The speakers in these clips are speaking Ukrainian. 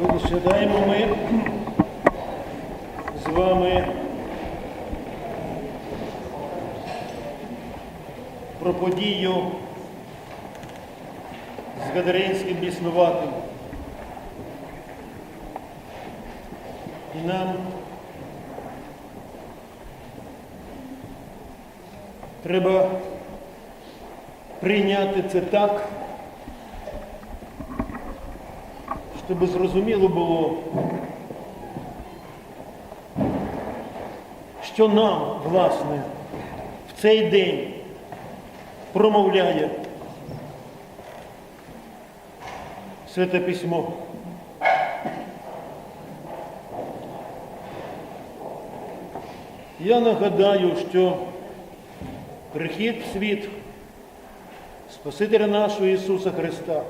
Сьогодні ми з вами про подію з Гадаринським біснуватим. І нам треба прийняти це так, щоб зрозуміло було, що нам, власне, в цей день промовляє Святе Письмо. Я нагадаю, що прихід в світ Спасителя нашого Ісуса Христа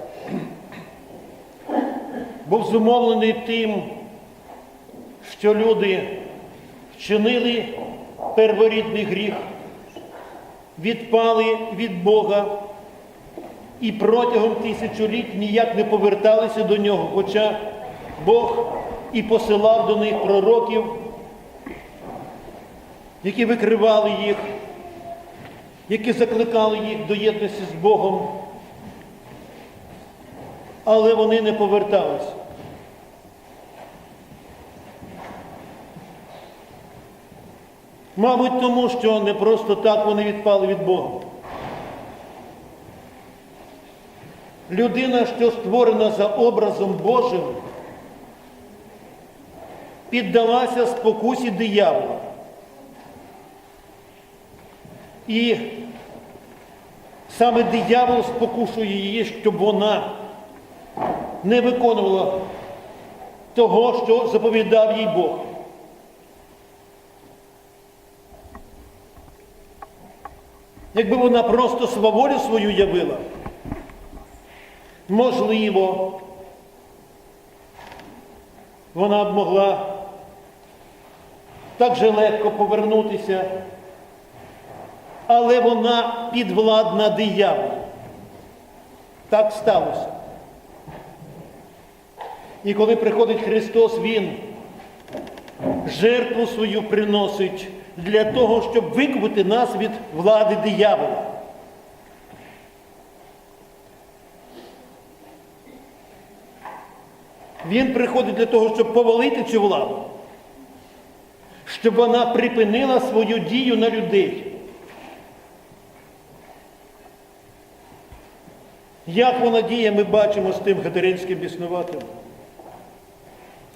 був зумовлений тим, що люди вчинили перворідний гріх, відпали від Бога і протягом тисячоліть ніяк не поверталися до нього, хоча Бог і посилав до них пророків, які викривали їх, які закликали їх до єдності з Богом, але вони не поверталися. Мабуть, тому що не просто так вони відпали від Бога. Людина, що створена за образом Божим, піддалася спокусі диявола. І саме диявол спокушує її, щоб вона не виконувала того, що заповідав їй Бог. Якби вона просто сваволю свою явила, можливо, вона б могла так же легко повернутися, але вона підвладна дияволу. Так сталося. І коли приходить Христос, Він жертву свою приносить для того, щоб викупити нас від влади диявола. Він приходить для того, щоб повалити цю владу, щоб вона припинила свою дію на людей. Як вона діє, ми бачимо з тим Гадаринським біснуватим.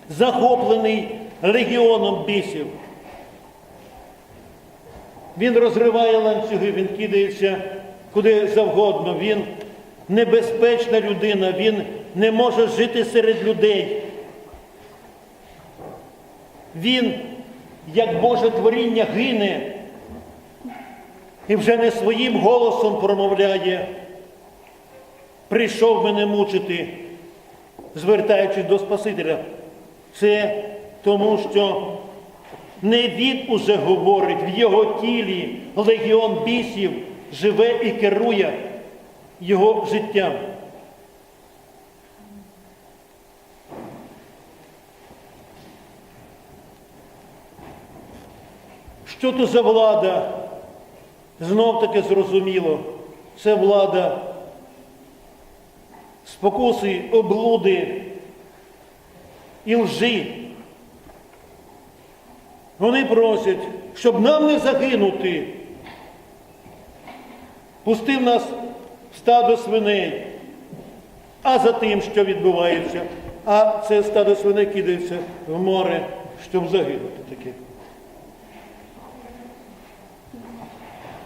Захоплений легіоном бісів. Він розриває ланцюги, він кидається куди завгодно. Він небезпечна людина, він не може жити серед людей. Він, як Боже творіння, гине і вже не своїм голосом промовляє. Прийшов мене мучити, звертаючись до Спасителя. Це тому, що не він уже говорить, в його тілі легіон бісів живе і керує його життям. Що то за влада? Знов таки зрозуміло, це влада спокуси, облуди і лжи. Вони просять, щоб нам не загинути. Пустив нас стадо свиней, а за тим, що відбувається, а це стадо свиней кидається в море, щоб загинути таке.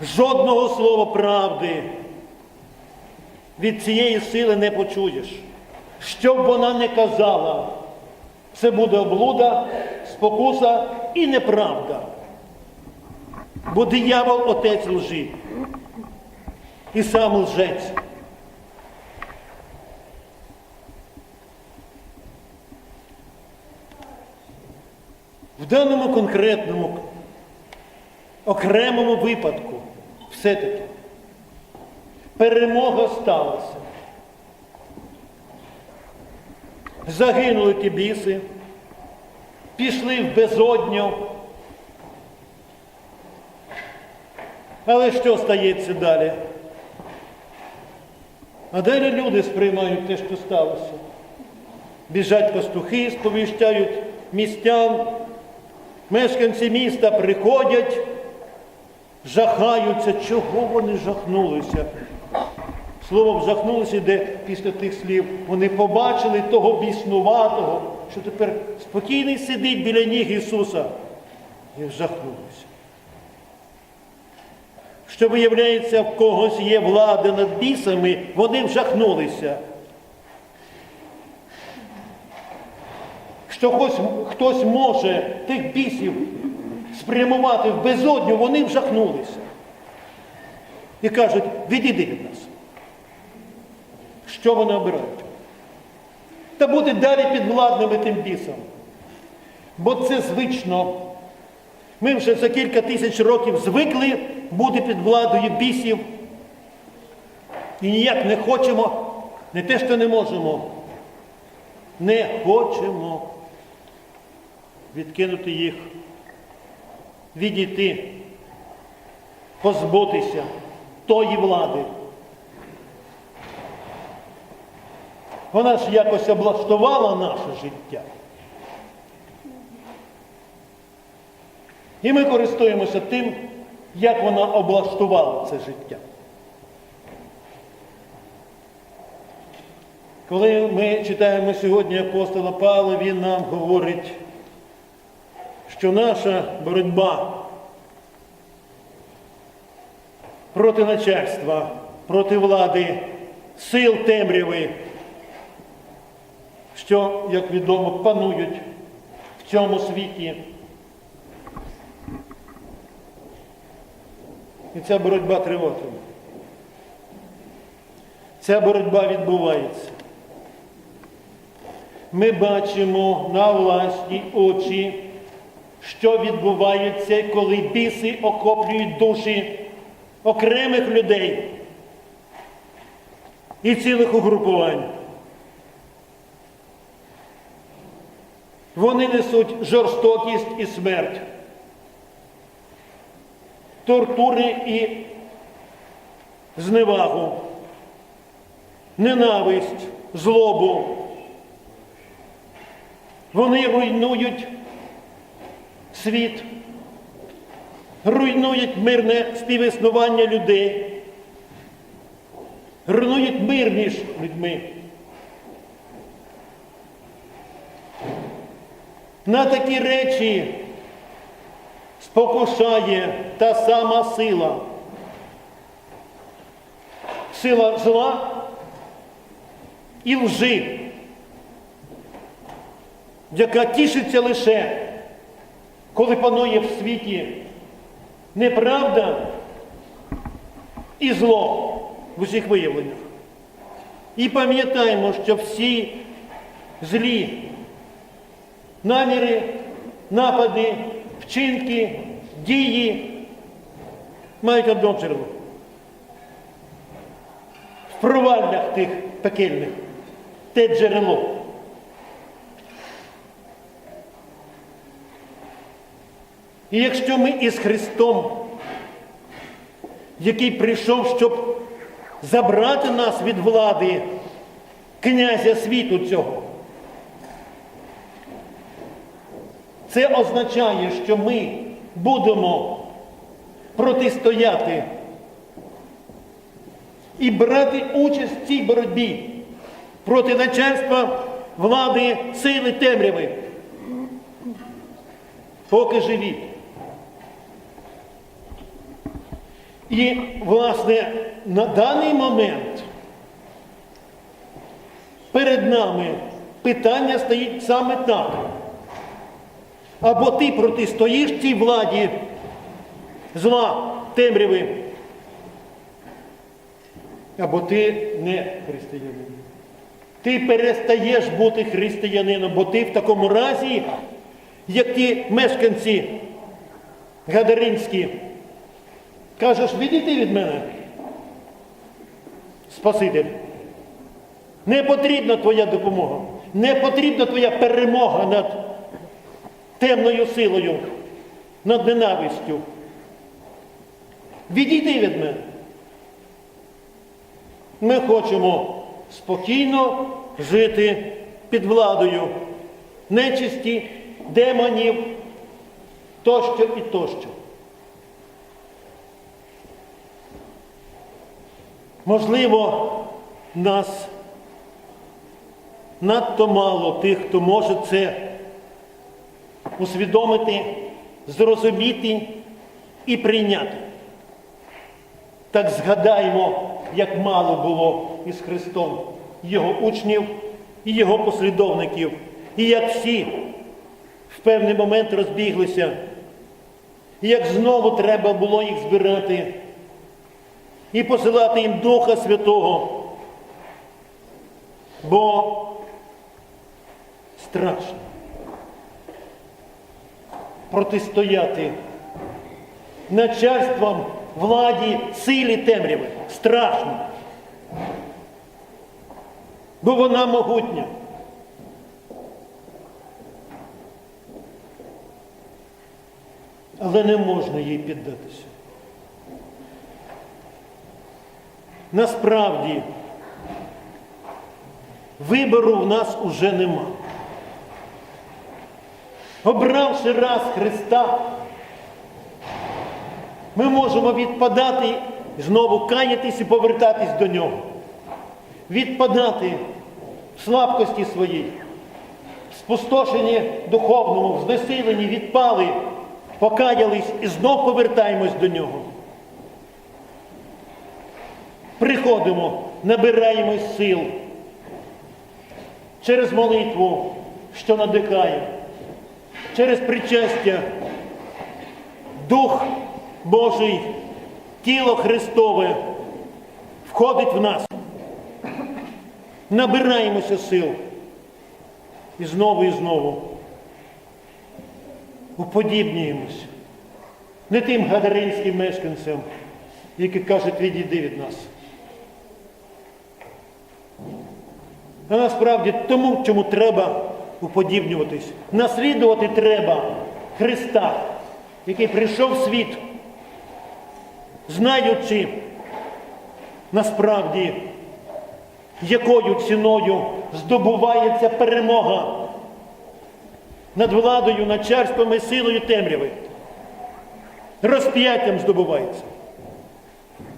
Жодного слова правди від цієї сили не почуєш. Що б вона не казала, це буде облуда, спокуса і неправда. Бо диявол отець лжи. І сам лжець. В даному конкретному окремому випадку все-таки перемога сталася. загинули ті біси, пішли в безодню. Але що стається далі? А далі люди сприймають те, що сталося. Біжать пастухи, сповіщають містян, мешканці міста приходять, жахаються, чого вони жахнулися. Слово «вжахнулися» йде після тих слів. Вони побачили того біснуватого, що тепер спокійний сидить біля ніг Ісуса. І вжахнулися. Що виявляється, в когось є влада над бісами, вони вжахнулися. Що хтось, хтось може тих бісів спрямувати в безодню, вони вжахнулися. І кажуть, відійди від нас. Що вони обирають? Та бути далі підвладними тим бісам. Бо це звично. Ми вже за кілька тисяч років звикли бути під владою бісів. І ніяк не хочемо, не те, що не можемо, не хочемо відкинути їх, відійти, позбутися тої влади. Вона ж якось облаштувала наше життя. І ми користуємося тим, як вона облаштувала це життя. Коли ми читаємо сьогодні апостола Павла, він нам говорить, що наша боротьба проти начальства, проти влади, сил темряви, що, як відомо, панують в цьому світі. І ця боротьба триватиме. Ця боротьба відбувається. Ми бачимо на власні очі, що відбувається, коли біси охоплюють душі окремих людей і цілих угрупувань. Вони несуть жорстокість і смерть, тортури і зневагу, ненависть, злобу. Вони руйнують світ, руйнують мирне співіснування людей, руйнують мир між людьми. На такі речі спокушає та сама сила. Сила зла і лжи, яка тішиться лише, коли панує в світі неправда і зло в усіх виявленнях. І пам'ятаємо, що всі злі наміри, напади, вчинки, дії мають одно джерело. В проваллях тих пекельних те джерело. І якщо ми із Христом, який прийшов, щоб забрати нас від влади князя світу цього, Це означає, що ми будемо протистояти і брати участь в цій боротьбі проти начальства, влади, сили темряви. Поки живі. І, власне, на даний момент перед нами питання стоїть саме так. Або ти протистоїш цій владі зла, темряви, або ти не християнин. Ти перестаєш бути християнином, бо ти в такому разі, як ті мешканці Гадаринські, кажеш, відійди від мене, Спаситель. Не потрібна твоя допомога. Не потрібна твоя перемога над темною силою, над ненавистю. Відійди від мене. Ми хочемо спокійно жити під владою нечисті, демонів тощо і тощо. Можливо, нас надто мало тих, хто може це усвідомити, зрозуміти і прийняти. Так згадаймо, як мало було із Христом його учнів і його послідовників, і як всі в певний момент розбіглися, і як знову треба було їх збирати і посилати їм Духа Святого. Бо страшно протистояти начальством, владі, силі темряви. Страшно. Бо вона могутня. Але не можна їй піддатися. Насправді, вибору в нас уже нема. Обравши раз Христа, ми можемо відпадати, знову каятись і повертатись до Нього. Відпадати в слабкості своїй, в спустошенні духовному, в знесиленні відпали, покаялись і знов повертаємось до Нього. Приходимо, набираємось сил через молитву, що надихає, через причастя, Дух Божий, тіло Христове входить в нас. Набираємося сил. І знову і знову уподібнюємось. Не тим гадаринським мешканцям, які кажуть, відійди від нас. А насправді тому, чому треба уподібнюватись. Наслідувати треба Христа, який прийшов в світ, знаючи насправді, якою ціною здобувається перемога над владою, начальством і силою темряви. Розп'яттям здобувається.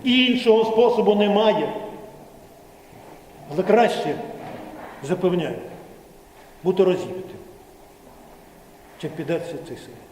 І іншого способу немає. Але краще, запевняю, бути розібити, чим все цей Амінь.